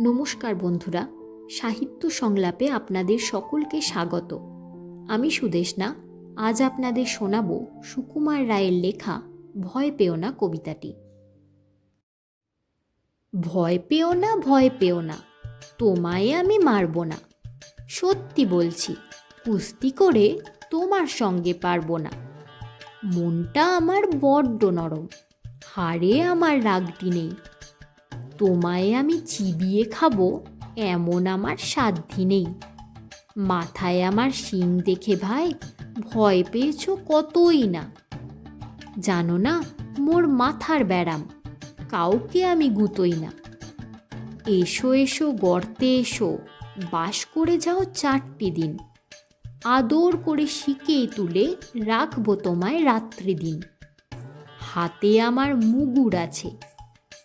নমস্কার বন্ধুরা, সাহিত্য সংলাপে আপনাদের সকলকে স্বাগত। আমি সুদেশনা, আজ আপনাদের শোনাব সুকুমার রায়ের লেখা ভয় পেও না কবিতাটি। ভয় পেও না, ভয় পেও না, তোমায় আমি মারব না। সত্যি বলছি, কুস্তি করে তোমার সঙ্গে পারব না। মনটা আমার বড্ড নরম, হাড়ে আমার রাগটি নেই। তোমায় আমি চিবিয়ে খাব, এমন আমার সাধ্যি নেই। মাথায় আমার শিং দেখে ভাই, ভয় পেয়েছ কতই না? জানো না, মোর মাথার ব্যারাম, কাউকে আমি গুতোই না। এসো এসো, গর্তে এসো, বাস করে যাও চারটি দিন। আদর করে শিকেই তুলে রাখব তোমায় রাত্রি দিন হাতে আমার মুগুর আছে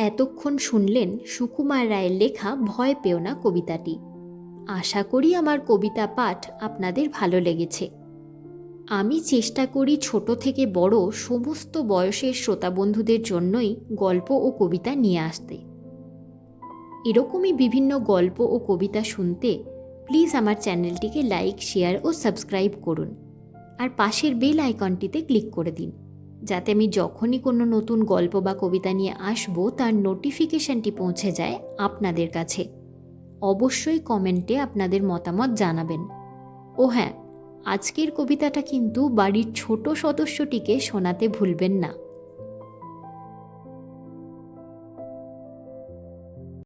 এতক্ষণ শুনলেন সুকুমার রায়ের লেখা ভয় পেও না কবিতাটি। আশা করি আমার কবিতা পাঠ আপনাদের ভালো লেগেছে। আমি চেষ্টা করি ছোট থেকে বড় সমস্ত বয়সের শ্রোতা বন্ধুদের জন্যই গল্প ও কবিতা নিয়ে আসতে। এরকমই বিভিন্ন গল্প ও কবিতা শুনতে প্লিজ আমার চ্যানেলটিকে লাইক, শেয়ার ও সাবস্ক্রাইব করুন। আর পাশের বেল আইকনটিতে ক্লিক করে দিন। যাতে আমি যখনই কোনো নতুন গল্প বা কবিতা নিয়ে আসব, তার নোটিফিকেশনটি পৌঁছে যায় আপনাদের কাছে। অবশ্যই কমেন্টে আপনাদের মতামত জানাবেন। ও হ্যাঁ আজকের কবিতাটা কিন্তু বাড়ির ছোট সদস্যটিকে শোনাতে ভুলবেন না।